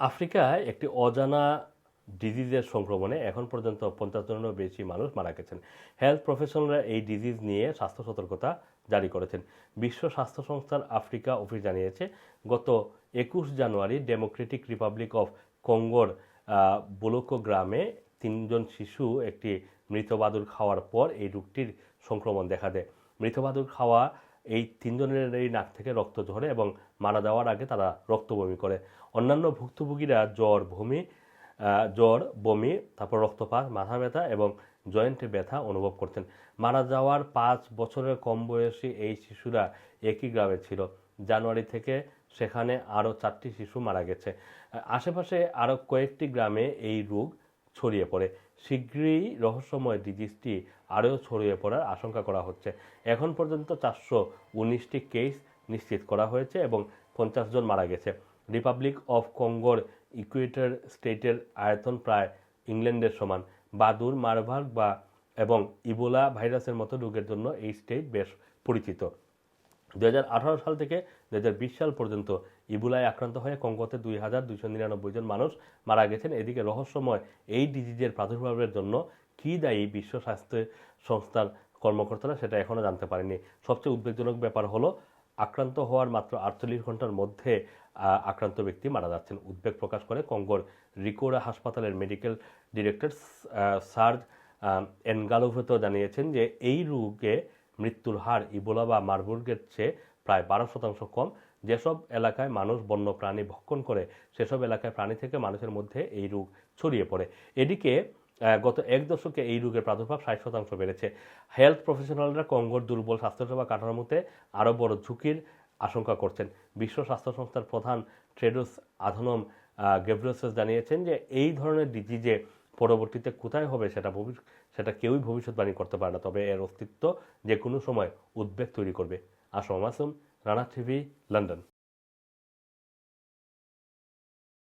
আফ্রিকায় একটি অজানা ডিজিজের সংক্রমণে এখন পর্যন্ত পঞ্চাশ জনেরও বেশি মানুষ মারা গেছেন। হেলথ প্রফেশনালরা এই ডিজিজ নিয়ে স্বাস্থ্য সতর্কতা জারি করেছেন। বিশ্ব স্বাস্থ্য সংস্থার আফ্রিকা অফিস জানিয়েছে, গত একুশ জানুয়ারি ডেমোক্রেটিক রিপাবলিক অফ কঙ্গোর বুলোকো গ্রামে তিনজন শিশু একটি মৃতবাদুর খাওয়ার পর এই রোগটির সংক্রমণ দেখা দেয়। মৃত বাদুর খাওয়া এই তিনজনের এই নাক থেকে রক্ত ঝরে এবং মারা যাওয়ার আগে তারা রক্ত বমি করে। অন্যান্য ভুক্তভোগীরা জ্বর ভূমি জ্বর, বমি, তারপর রক্তপাত, মাথা ব্যথা এবং জয়েন্টে ব্যথা অনুভব করতেন। মারা যাওয়ার পাঁচ বছরের কম বয়সী এই শিশুরা একই গ্রামে ছিল। জানুয়ারি থেকে সেখানে আরও চারটি শিশু মারা গেছে। আশেপাশে আরও কয়েকটি গ্রামে এই রোগ ছড়িয়ে পড়ে। শীঘ্রই রহস্যময় ডিজিজটি আরও ছড়িয়ে পড়ার আশঙ্কা করা হচ্ছে। এখন পর্যন্ত চারশো উনিশটি কেস নিশ্চিত করা হয়েছে এবং পঞ্চাশ জন মারা গেছে। রিপাবলিক অফ কঙ্গোর ইকুয়েটর স্টেটের আয়তন প্রায় ইংল্যান্ডের সমান। বাদুর মারভার্গ বা এবং ইবোলা ভাইরাসের মতো রোগের জন্য এই স্টেট বেশ পরিচিত। দু হাজার আঠারো সাল থেকে দু হাজার বিশ সাল পর্যন্ত ইবুলায় আক্রান্ত হয়ে কঙ্গোতে দুই হাজার দুইশো নিরানব্বই জন মানুষ মারা গেছেন। এদিকে রহস্যময় এই ডিজিজের প্রাদুর্ভাবের জন্য কী দায়ী বিশ্ব স্বাস্থ্য সংস্থার কর্মকর্তারা সেটা এখনও জানতে পারেনি। সবচেয়ে উদ্বেগজনক ব্যাপার হলো, আক্রান্ত হওয়ার মাত্র আটচল্লিশ ঘণ্টার মধ্যে আক্রান্ত ব্যক্তি মারা যাচ্ছেন। উদ্বেগ প্রকাশ করে কঙ্গোর রিকোরা হাসপাতালের মেডিকেল ডিরেক্টর সার্জ এনগালোভেত জানিয়েছেন যে এই রোগে মৃত্যুর হার ইবোলা বা মারবুর্গের চেয়ে প্রায় বারো শতাংশ কম। যেসব এলাকায় মানুষ বন্য প্রাণী ভক্ষণ করে, সেসব এলাকায় প্রাণী থেকে মানুষের মধ্যে এই রোগ ছড়িয়ে পড়ে। এদিকে গত এক দশকে এই রোগের প্রাদুর্ভাব ষাট শতাংশ বেড়েছে। হেলথ প্রফেশনালরা কঙ্গোর দুর্বল স্বাস্থ্যসেবা কাঠামোতে আরও বড় ঝুঁকির আশঙ্কা করছেন। বিশ্ব স্বাস্থ্য সংস্থার প্রধান ট্রেডোস আধনম গেব্রিয়াসেস জানিয়েছেন যে এই ধরনের ডিজিজে পরবর্তীতে কোথায় হবে সেটা সেটা কেউই ভবিষ্যৎবাণী করতে পারে না। তবে এর অস্তিত্ব যে কোনো সময় উদ্বেগ তৈরি করবে। Assam Assam Rana TV, London.